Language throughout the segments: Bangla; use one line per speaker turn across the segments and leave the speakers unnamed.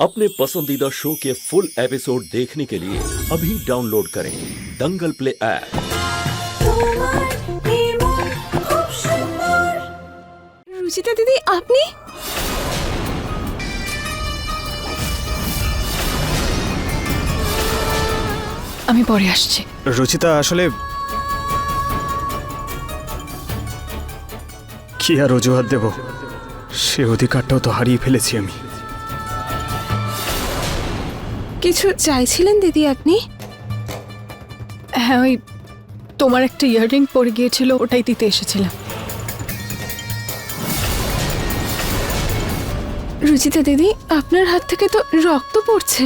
अपने पसंदीदा शो के फुल एपिसोड देखने के लिए अभी डाउनलोड करें दंगल प्ले ऐप
তোমার নির্মল খুব সুন্দর রুচিতা দিদি আপনি
আমি পরে আসছি
রুচিতা আসলে কি আর অজুহাত দেব সে অধিকারটাও তো হারিয়ে ফেলেছি আমি
কিছু চাইছিলেন দিদি আপনি?
হ্যাঁ ওই তোমার একটা ইয়াররিং পরে গিয়েছিল ওটাই দিতে এসেছিলাম।
রুচিতা দিদি আপনার হাত থেকে তো রক্ত পড়ছে।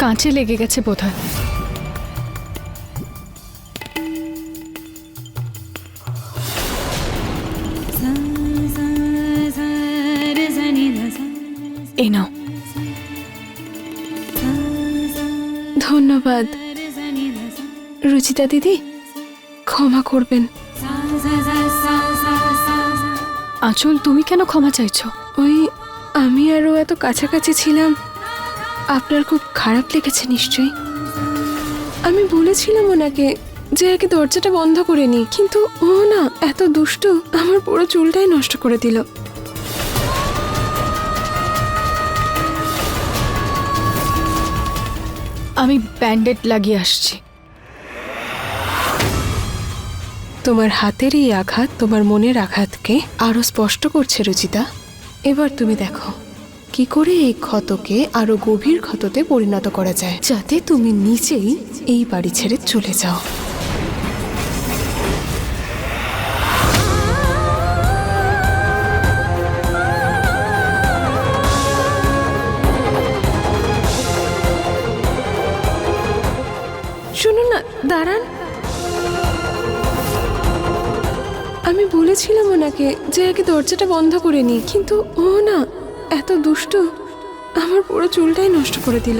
কাঁচে লেগে গেছে বোধহয়। এই নাও।
ধন্যবাদ। রুচিতা দিদি, ক্ষমা করবেন।
আঁচল, তুমি কেন ক্ষমা চাইছো?
ওই আমি আরও এত কাছাকাছি ছিলাম। আপনার খুব খারাপ লেগেছে নিশ্চয়ই। আমি বলেছিলাম ওনাকে যে আগে দরজাটা বন্ধ করে নি কিন্তু ও না এত দুষ্ট, আমার পুরো চুলটাই নষ্ট করে দিল।
আমি ব্যান্ডেড লাগিয়ে আসছি।
তোমার হাতের এই আঘাত তোমার মনের আঘাতকে আরও স্পষ্ট করছে, রুচিতা। এবার তুমি দেখো, কি করে এই ক্ষতকে আরও গভীর ক্ষততে পরিণত করা যায়, যাতে তুমি নিজেই এই বাড়ি ছেড়ে চলে যাও। শুনুন না, দাঁড়ান। আমি বলেছিলাম ওনাকে যে আগে দরজাটা বন্ধ করে নি কিন্তু ও না, এত দুষ্ট। আমার পুরো চুলটাই নষ্ট করে দিল।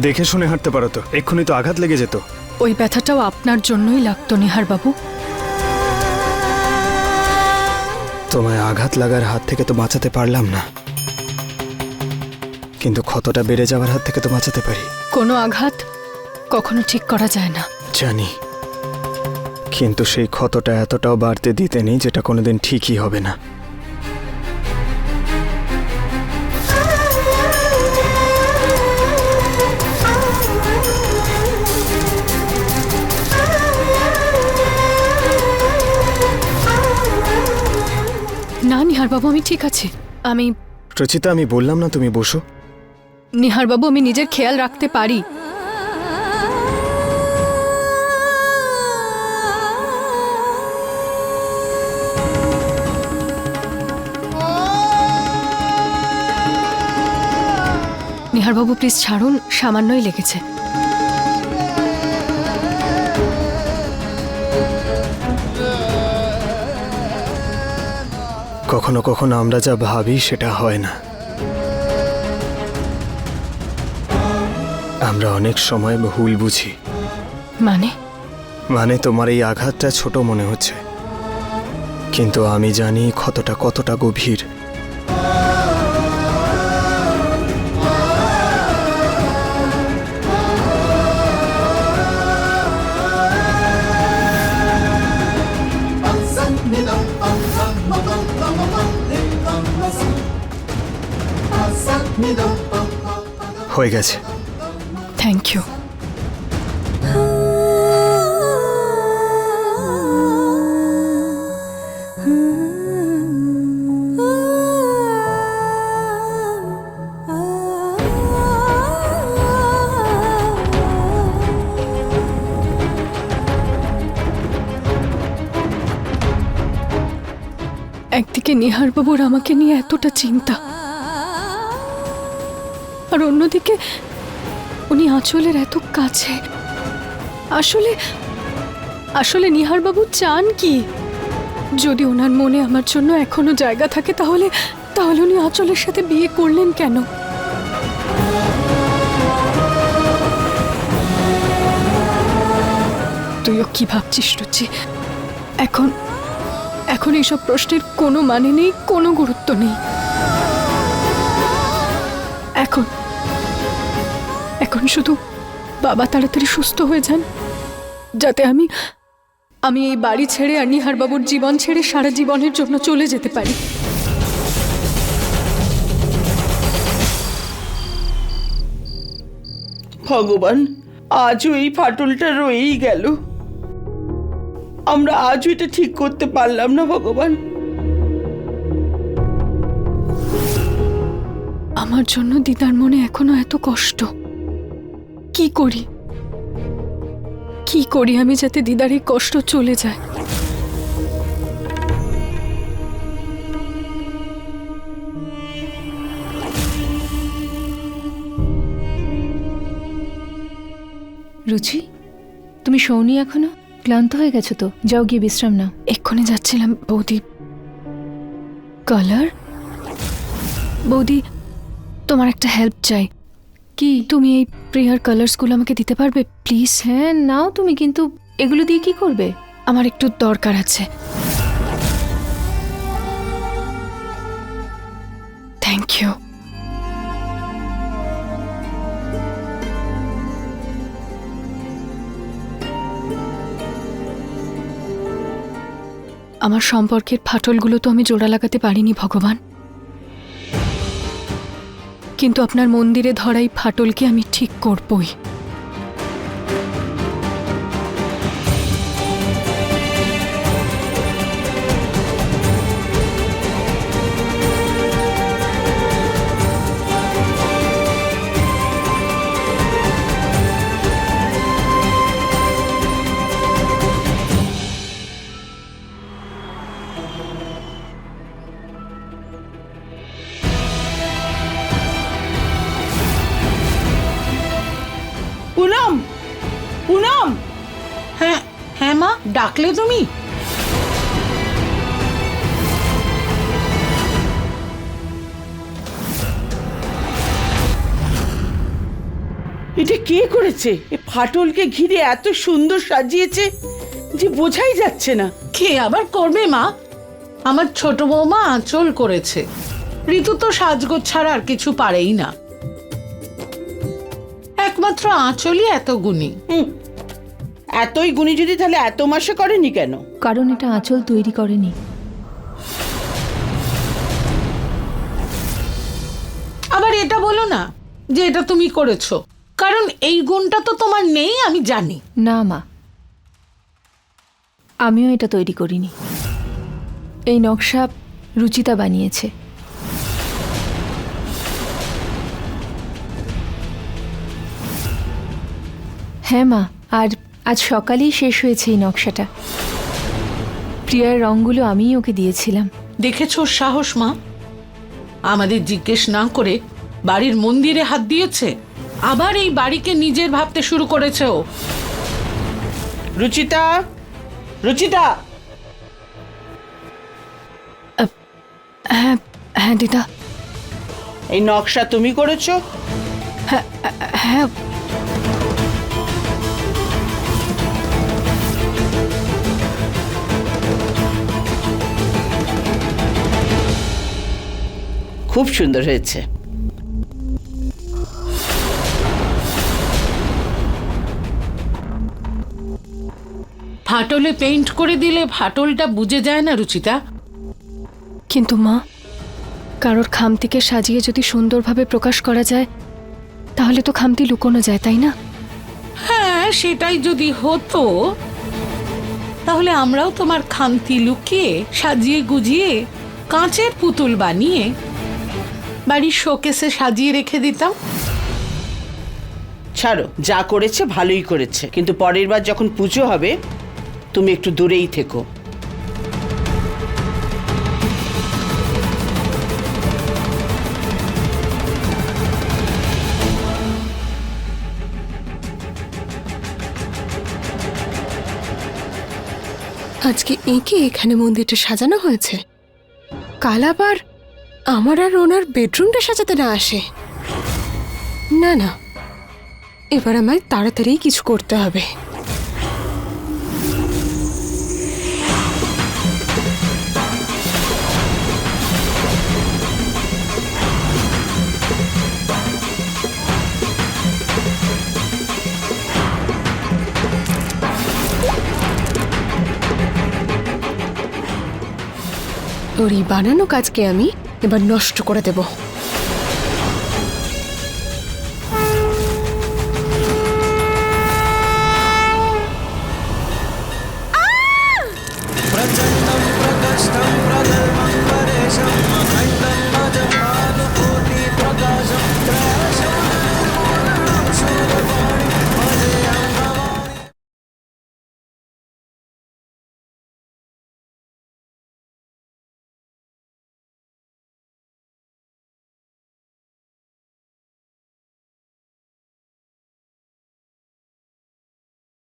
দেখে শুনে হাঁটতে পারো তো। এক্ষুনি তো আঘাত লেগে যেত।
ওই ব্যথাটাও আপনার জন্যই লাগতো নিহার বাবু।
তোমায় আঘাত লাগার হাত থেকে তো বাঁচাতে পারলাম না। কিন্তু ক্ষতটা বেড়ে যাওয়ার হাত থেকে তো বাঁচাতে পারি।
কোনো আঘাত কখনো ঠিক করা যায় না।
জানি। কিন্তু সেই ক্ষতটা এতটাও বাড়তে দিতে নেই যেটা কোনোদিন ঠিকই হবে না।
বাবু আমি ঠিক আছে। আমি
রচিতা আমি বললাম না তুমি বসো।
নিহার বাবু আমি নিজের খেয়াল রাখতে পারি। নিহার বাবু প্লিজ ছাড়ুন সামান্যই লেগেছে।
কখনো কখনো আমরা যা ভাবি সেটা হয় না। আমরা অনেক সময় ভুল বুঝি।
মানে?
মানে তোমার এই আঘাতটা ছোট মনে হচ্ছে। কিন্তু আমি জানি ক্ষতটা কতটা গভীর। হয়ে গেছে।
থ্যাংক ইউ একদিকে নেহারবাবুর আমাকে নিয়ে এতটা চিন্তা আর অন্যদিকে উনি আঁচলের এত কাছে। আসলে আসলে নিহারবাবু চান কি? যদি ওনার মনে আমার জন্য এখনও জায়গা থাকে তাহলে তাহলে উনি আঁচলের সাথে বিয়ে করলেন কেন? তুইও কি ভাবছিস, রুচি? এখন এখন এইসব প্রশ্নের কোনো মানে নেই, কোনো গুরুত্ব নেই। এখন এখন শুধু বাবা তাড়াতাড়ি সুস্থ হয়ে যান যাতে আমি আমি এই বাড়ি ছেড়ে আর নিহারবাবুর জীবন ছেড়ে সারা জীবনের জন্য চলে যেতে পারি।
ভগবান আজও এই ফাটলটা রয়েই গেল। আমরা আজও এটা ঠিক করতে পারলাম না ভগবান।
আমার জন্য দিদার মনে এখনও এত কষ্ট। কি করি? কি করি আমি যাতে দিদার এই কষ্ট চলে যায়?
রুচি তুমি শোনি এখনও? ক্লান্ত হয়ে গেছো তো? যাও গিয়ে বিশ্রাম নাও।
এক্ষুনি যাচ্ছিলাম বৌদি। কালার? বৌদি তোমার একটা হেল্প চাই।
কি
তুমি এই প্রেয়ার কালার্সগুলো আমাকে দিতে পারবে? প্লিজ
হ্যাঁ নাও তুমি, কিন্তু এগুলো দিয়ে কি করবে?
আমার একটু দরকার আছে। থ্যাংক ইউ আমার সম্পর্কের ফাটলগুলো তো আমি জোড়া লাগাতে পারিনি, ভগবান। কিন্তু আপনার মন্দিরে ধরাই ফাটলকে আমি ঠিক করবই।
ডাকলে তুমি?
এটা কে করেছে? এ ফাটলকে ঘিরে এত সুন্দর সাজিয়েছে যে বোঝাই যাচ্ছে না।
কে আবার করবে মা? আমার ছোট বৌমা আঁচল করেছে। ঋতু তো সাজগোজ ছাড়া আর কিছু পারেই না। একমাত্র আঁচলই এত গুণী।
এতই গুণী যদি তাহলে এত মাসে করেনি কেন?
কারণ এটা আঁচল তৈরি করেনি।
আবার এটা বলো না যে এটা তুমি করেছ। কারণ এই গুণটা তো তোমার নেই আমি জানি।
না মা। আমিও এটা তৈরি করিনি। এই নকশা রুচিতা বানিয়েছে। হ্যাঁ মা আর আজ সকালেই শেষ হয়েছে এই নকশাটা। প্রিয়ার রঙগুলো আমিই ওকে দিয়েছিলাম।
দেখেছ সাহস মা? আমাদের জিজ্ঞেস না করে বাড়ির মন্দিরে হাত দিয়েছে? আবার এই বাড়িকে নিজের ভাবতে শুরু করেছে ও।
রুচিতা রুচিতা!
হ্যাঁ হ্যাঁ দিদা।
এই নকশা তুমি করেছ?
হ্যাঁ
খুব সুন্দর হয়েছে।
ফাটলে পেইন্ট করে দিলে ফাটলটা বুঝে যায় না রুচিতা।
কিন্তু মা কারোর খামতিকে সাজিয়ে যদি সুন্দরভাবে প্রকাশ করা যায় তাহলে তো খামতি লুকোনো যায় তাই না?
হ্যাঁ সেটাই যদি হতো তাহলে আমরাও তোমার খামতি লুকিয়ে সাজিয়ে গুজিয়ে কাঁচের পুতুল বানিয়ে বাড়ির শোকেসে সাজিয়ে রেখে দিতাম।
ছাড়ো যা করেছে ভালোই করেছে কিন্তু পরের বার যখন পুজো হবে তুমি একটু দূরেই থেকো।
আজকে এঁকে এখানে মন্দিরটা সাজানো হয়েছে। কাল আবার আমার আর ওনার বেডরুমটা সাজাতে না আসে। না না। এবার আমায় তাড়াতাড়ি কিছু করতে হবে। ওর এই বানানো কাজকে আমি এবার নষ্ট করে দেবো।